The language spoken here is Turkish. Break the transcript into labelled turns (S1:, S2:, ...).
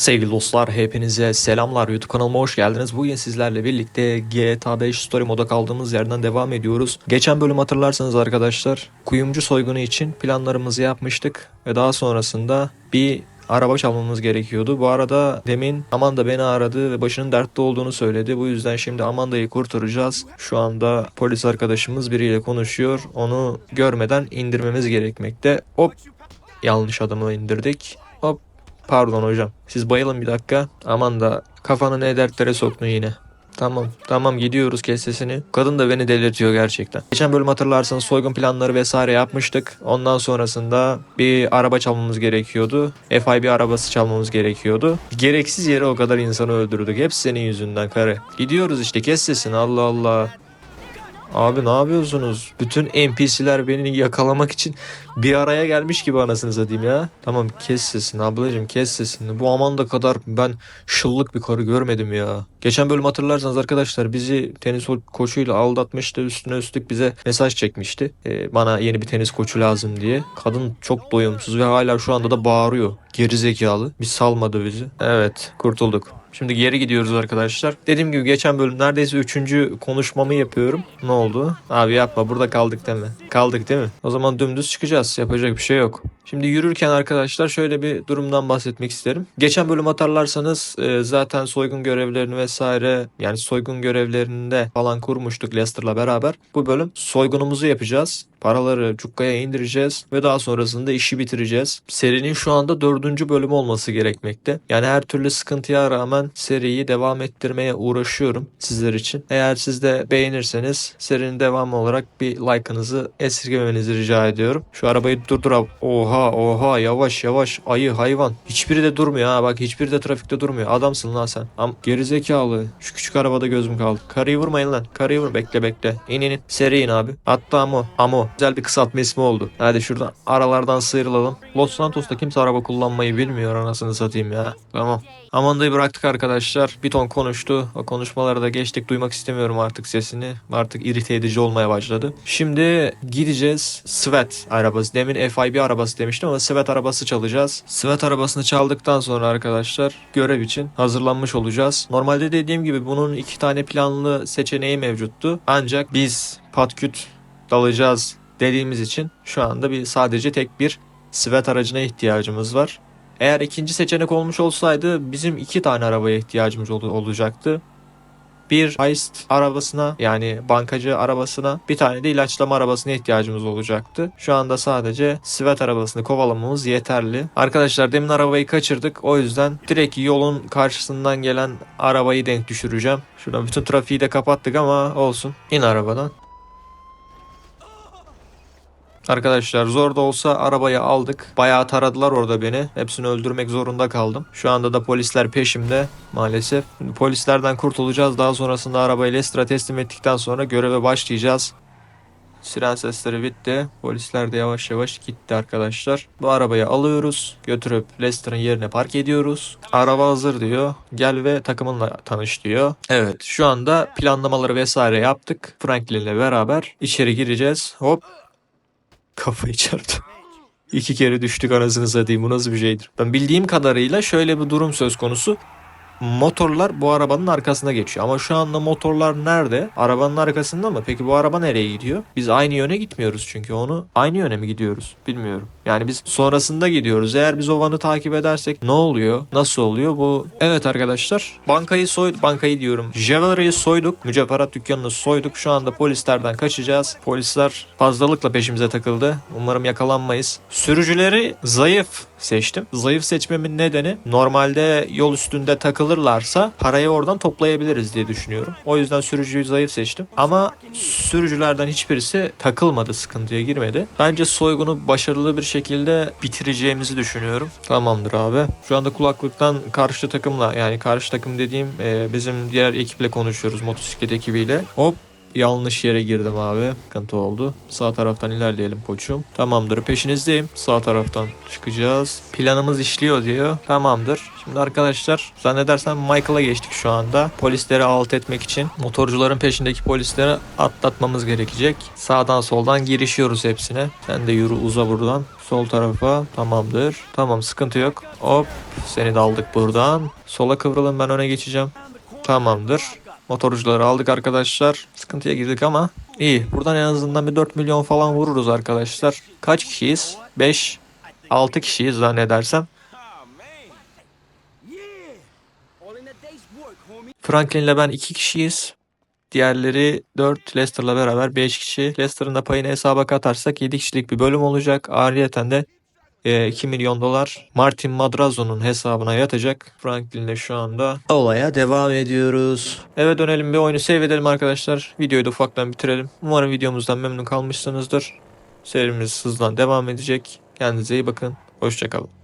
S1: Sevgili dostlar hepinize selamlar YouTube kanalıma hoş geldiniz. Bugün sizlerle birlikte GTA 5 Story moda kaldığımız yerden devam ediyoruz. Geçen bölüm hatırlarsanız arkadaşlar kuyumcu soygunu için planlarımızı yapmıştık ve daha sonrasında bir araba çalmamız gerekiyordu. Bu arada demin Amanda beni aradı ve başının dertte olduğunu söyledi. Bu yüzden şimdi Amanda'yı kurtaracağız. Şu anda polis arkadaşımız biriyle konuşuyor. Onu görmeden indirmemiz gerekmekte. Hop yanlış adamı indirdik. Hop Pardon hocam. Siz bayılın bir dakika. Aman da kafanı ne dertlere soktun yine. Tamam tamam gidiyoruz kes sesini. Kadın da beni delirtiyor gerçekten. Geçen bölüm hatırlarsanız soygun planları vesaire yapmıştık. Ondan sonrasında bir araba çalmamız gerekiyordu. FIB arabası çalmamız gerekiyordu. Gereksiz yere o kadar insanı öldürdük. Hepsi senin yüzünden karı. Gidiyoruz işte kes sesini Allah Allah. Abi ne yapıyorsunuz? Bütün NPC'ler beni yakalamak için bir araya gelmiş gibi anasını satayım ya. Tamam kes sesini ablacığım kes sesini. Bu Amanda kadar ben şıllık bir karı görmedim ya. Geçen bölüm hatırlarsanız arkadaşlar bizi tenis koçuyla aldatmıştı. Üstüne üstlük bize mesaj çekmişti. Ee, bana yeni bir tenis koçu lazım diye. Kadın çok doyumsuz ve hala şu anda da bağırıyor. Geri zekalı. Bir salmadı bizi. Evet kurtulduk. Şimdi geri gidiyoruz arkadaşlar. Dediğim gibi geçen bölüm neredeyse üçüncü konuşmamı yapıyorum. Ne oldu? Abi yapma burada kaldık mi? Kaldık değil mi? O zaman dümdüz çıkacağız. Yapacak bir şey yok. Şimdi yürürken arkadaşlar şöyle bir durumdan bahsetmek isterim. Geçen bölüm hatırlarsanız e, zaten soygun görevlerini vesaire yani soygun görevlerinde falan kurmuştuk Lester'la beraber. Bu bölüm soygunumuzu yapacağız. Paraları cukkaya indireceğiz ve daha sonrasında işi bitireceğiz. Serinin şu anda dördüncü bölümü olması gerekmekte. Yani her türlü sıkıntıya rağmen seriyi devam ettirmeye uğraşıyorum sizler için. Eğer siz de beğenirseniz serinin devamı olarak bir like'ınızı esirgemenizi rica ediyorum. Şu arabayı durdur abi. Oha oha yavaş yavaş ayı hayvan. Hiçbiri de durmuyor ha bak hiçbiri de trafikte durmuyor. Adamsın lan sen. Am gerizekalı. Şu küçük arabada gözüm kaldı. Karıyı vurmayın lan. Karıyı vur. Bekle bekle. İn in. Seri in abi. Hatta amo. Amo. Güzel bir kısaltma ismi oldu. Hadi şuradan aralardan sıyrılalım. Los Santos'ta kimse araba kullanmayı bilmiyor anasını satayım ya. Tamam. Amanda'yı bıraktık arkadaşlar. Bir ton konuştu. O konuşmaları da geçtik. Duymak istemiyorum artık sesini. Artık irite edici olmaya başladı. Şimdi gideceğiz. Svet arabası. Demin FIB arabası demiştim ama Svet arabası çalacağız. Svet arabasını çaldıktan sonra arkadaşlar görev için hazırlanmış olacağız. Normalde dediğim gibi bunun iki tane planlı seçeneği mevcuttu. Ancak biz patküt dalacağız dediğimiz için şu anda bir sadece tek bir Svet aracına ihtiyacımız var. Eğer ikinci seçenek olmuş olsaydı bizim iki tane arabaya ihtiyacımız ol- olacaktı. Bir heist arabasına yani bankacı arabasına bir tane de ilaçlama arabasına ihtiyacımız olacaktı. Şu anda sadece Svet arabasını kovalamamız yeterli. Arkadaşlar demin arabayı kaçırdık. O yüzden direkt yolun karşısından gelen arabayı denk düşüreceğim. Şuradan bütün trafiği de kapattık ama olsun. İn arabadan. Arkadaşlar zor da olsa arabayı aldık. Bayağı taradılar orada beni. Hepsini öldürmek zorunda kaldım. Şu anda da polisler peşimde maalesef. Polislerden kurtulacağız. Daha sonrasında arabayı Lester'a teslim ettikten sonra göreve başlayacağız. Siren sesleri bitti. Polisler de yavaş yavaş gitti arkadaşlar. Bu arabayı alıyoruz. Götürüp Lester'ın yerine park ediyoruz. Araba hazır diyor. Gel ve takımınla tanış diyor. Evet şu anda planlamaları vesaire yaptık. Franklin'le beraber içeri gireceğiz. Hop Kafayı çarptı. İki kere düştük anasını satayım. Bu nasıl bir şeydir? Ben bildiğim kadarıyla şöyle bir durum söz konusu. Motorlar bu arabanın arkasına geçiyor. Ama şu anda motorlar nerede? Arabanın arkasında mı? Peki bu araba nereye gidiyor? Biz aynı yöne gitmiyoruz çünkü onu aynı yöne mi gidiyoruz? Bilmiyorum. Yani biz sonrasında gidiyoruz. Eğer biz o vanı takip edersek ne oluyor? Nasıl oluyor? Bu Evet arkadaşlar. Bankayı soy bankayı diyorum. Jewelry'yi soyduk. Mücevherat dükkanını soyduk. Şu anda polislerden kaçacağız. Polisler fazlalıkla peşimize takıldı. Umarım yakalanmayız. Sürücüleri zayıf seçtim. Zayıf seçmemin nedeni normalde yol üstünde takılırlarsa parayı oradan toplayabiliriz diye düşünüyorum. O yüzden sürücüyü zayıf seçtim. Ama sürücülerden hiçbirisi takılmadı, sıkıntıya girmedi. Bence soygunu başarılı bir şekilde bitireceğimizi düşünüyorum. Tamamdır abi. Şu anda kulaklıktan karşı takımla yani karşı takım dediğim e, bizim diğer ekiple konuşuyoruz motosiklet ekibiyle. Hop yanlış yere girdim abi. Sıkıntı oldu. Sağ taraftan ilerleyelim koçum. Tamamdır peşinizdeyim. Sağ taraftan çıkacağız. Planımız işliyor diyor. Tamamdır. Şimdi arkadaşlar zannedersem Michael'a geçtik şu anda. Polisleri alt etmek için motorcuların peşindeki polisleri atlatmamız gerekecek. Sağdan soldan girişiyoruz hepsine. Sen de yürü uza buradan. Sol tarafa tamamdır. Tamam sıkıntı yok. Hop seni de aldık buradan. Sola kıvrılın ben öne geçeceğim. Tamamdır. Motorcuları aldık arkadaşlar. Sıkıntıya girdik ama iyi. Buradan en azından bir 4 milyon falan vururuz arkadaşlar. Kaç kişiyiz? 5 6 kişiyiz zannedersem. Franklin'le ben 2 kişiyiz. Diğerleri 4 Lester'la beraber 5 kişi. Lester'ın da payını hesaba katarsak 7 kişilik bir bölüm olacak. Ayrıyeten de 2 milyon dolar Martin Madrazo'nun hesabına yatacak. Franklin'le şu anda olaya devam ediyoruz. Eve dönelim bir oyunu save edelim arkadaşlar. Videoyu da ufaktan bitirelim. Umarım videomuzdan memnun kalmışsınızdır. Serimiz hızla devam edecek. Kendinize iyi bakın. Hoşçakalın.